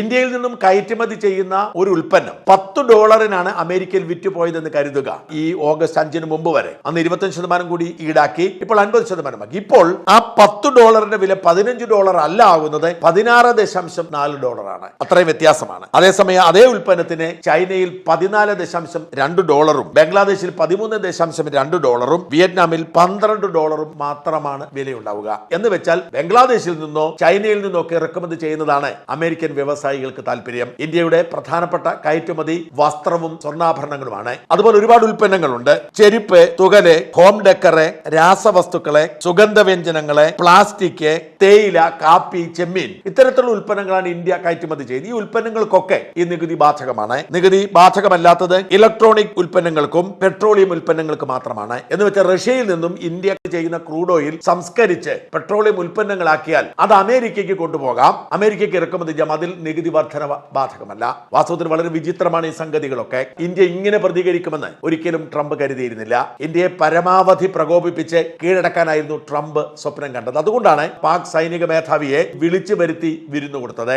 ഇന്ത്യയിൽ നിന്നും കയറ്റുമതി ചെയ്യുന്ന ഒരു ഉൽപ്പന്നം പത്ത് ഡോളറിനാണ് അമേരിക്കയിൽ വിറ്റുപോയതെന്ന് കരുതുക. ഈ ഓഗസ്റ്റ് അഞ്ചിന് മുമ്പ് വരെ. അന്ന് ഇരുപത്തഞ്ച് ശതമാനം കൂടി ഈടാക്കി. ഇപ്പോൾ അൻപത് ശതമാനമാക്കി ഇപ്പോൾ ആ പത്ത് ഡോളറിന്റെ വില പതിനഞ്ച് ഡോളർ അല്ല ആകുന്നത് പതിനാറ് ദശാംശം നാല് ഡോളറാണ്. അത്രയും വ്യത്യാസമാണ്. അതേസമയം അതേ ഉൽപ്പന്നത്തിന് ചൈനയിൽ പതിനാല് ദശാംശം രണ്ട് ഡോളറും ബംഗ്ലാദേശിൽ പതിമൂന്ന് ദശാംശം രണ്ട് ഡോളറും വിയറ്റ്നാമിൽ പന്ത്രണ്ട് ഡോളറും മാത്രമാണ് വിലയുണ്ടാവുക. എന്ന് വെച്ചാൽ ബംഗ്ലാദേശിൽ നിന്നോ ചൈനയിൽ നിന്നോ ഒക്കെ ഇറക്കുമതി ചെയ്യുന്നതാണ് അമേരിക്കൻ വ്യവസായികൾക്ക് താല്പര്യം ഇന്ത്യയുടെ പ്രധാനപ്പെട്ട കയറ്റുമതി വസ്ത്രവും സ്വർണാഭരണങ്ങളുമാണ്. അതുപോലെ ഒരുപാട് ഉൽപ്പന്നങ്ങളുണ്ട്. ചെരുപ്പ് തുകൽ ഹോം ഡെക്കറ് രാസവസ്തുക്കളെ സുഗന്ധവ്യഞ്ജനങ്ങളെ പ്ലാസ്റ്റിക് തേയില കാപ്പി ചെമ്മീൻ. ഇത്തരത്തിലുള്ള ഉൽപ്പന്നങ്ങളാണ് ഇന്ത്യ കയറ്റുമതി ചെയ്ത്. ഈ ഉൽപ്പന്നങ്ങൾക്കൊക്കെ ഈ നികുതി ബാധകമാണ്. നികുതി ബാധകമല്ലാത്തത് ഇലക്ട്രോണിക് ഉൽപ്പന്നങ്ങൾക്കും പെട്രോളിയം ഉൽപ്പന്നങ്ങൾക്ക് മാത്രമാണ്. എന്ന് വെച്ചാൽ റഷ്യയിൽ നിന്നും ഇന്ത്യ ചെയ്യുന്ന ക്രൂഡ് ഓയിൽ സംസ്കരിച്ച് പെട്രോളിയം ഉൽപ്പന്നങ്ങളാക്കിയാൽ അത് അമേരിക്കയ്ക്ക് കൊണ്ടുപോകാം. അമേരിക്കയ്ക്ക് ഇറക്കുമതി ചെയ്യാം. അതിൽ നികുതി വർധന ബാധകമല്ല. വാസ്തവത്തിൽ വളരെ വിചിത്രമാണ് ഈ സംഗതികളൊക്കെ. ഇന്ത്യ ഇങ്ങനെ പ്രതികരിക്കുമെന്ന് ഒരിക്കലും ട്രംപ് കരുതിയിരുന്നില്ല. ഇന്ത്യയെ പരമാവധി പ്രകോപിപ്പിച്ച് കീഴടക്കാനായിരുന്നു ട്രംപ് സ്വപ്നം കണ്ടത്. അതുകൊണ്ടാണ് പാക് സൈനിക മേധാവിയെ വിളിച്ചു വരുത്തി വിരുന്നു കൊടുത്തത്.